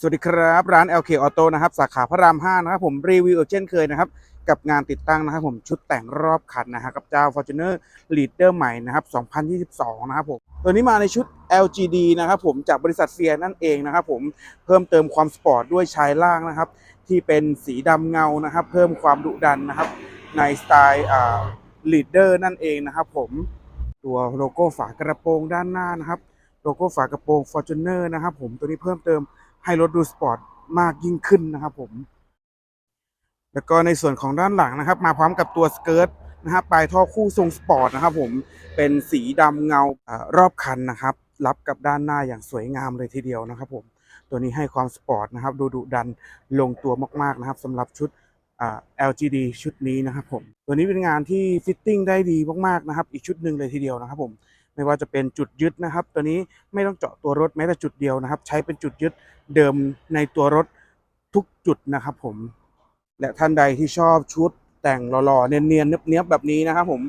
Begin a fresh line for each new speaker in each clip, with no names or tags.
สวัสดีครับ ร้าน LK Auto นะครับ สาขาพระราม 5 นะครับ ผมรีวิวเช่นเคยนะครับ กับงานติดตั้งนะครับผมชุดแต่งรอบคันนะฮะกับเจ้า Fortuner Leader ใหม่นะครับ 2022 นะครับผมตัวนี้มาในชุด LGD นะครับผมจากบริษัทเฟียนั่นเองนะครับผมเพิ่มเติมความสปอร์ตด้วยชายล่างนะครับ ที่เป็นสีดำเงานะครับ เพิ่มความดุดันนะครับ ในสไตล์อ่า Leader นั่นเองนะครับผมตัวโลโก้ฝากระโปรงด้านหน้านะครับโลโก้ฝากระโปรง Fortuner นะครับผมตัวนี้เพิ่มเติม ให้รถดูสปอร์ตมากยิ่งขึ้นนะครับผม แล้วก็ในส่วนของด้านหลังนะครับ มาพร้อมกับตัวสเกิร์ตนะครับปลายท่อคู่ทรงสปอร์ตนะครับผมเป็นสีดำเงาอรอบคันนะครับ รับกับด้านหน้าอย่างสวยงามเลยทีเดียวนะครับผมตัวนี้ให้ความสปอร์ตนะครับ ดูดุดันลงตัวมากๆนะครับสำหรับชุด LGD ชุดนี้นะครับผม ตัวนี้เป็นงานที่ฟิตติ้งได้ดีมากๆนะครับ อีกชุดหนึ่งเลยทีเดียวนะครับผม ไม่ว่าจะเป็นจุดยึดนะครับ ตัวนี้ไม่ต้องเจาะตัวรถแม้แต่จุดเดียวนะครับ ใช้เป็นจุดยึดเดิมในตัวรถทุกจุดนะครับผม และท่านใดที่ชอบชุดแต่งหล่อๆ เนียนๆเนียบๆแบบนี้นะครับผม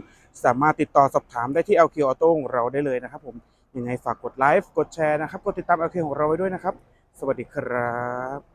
สามารถติดต่อสอบถามได้ที่ LK Auto ของเราได้เลยนะครับผมยังไงฝากกดไลค์กดแชร์นะครับ กดติดตาม LK ของเราไว้ด้วยนะครับ สวัสดีครับ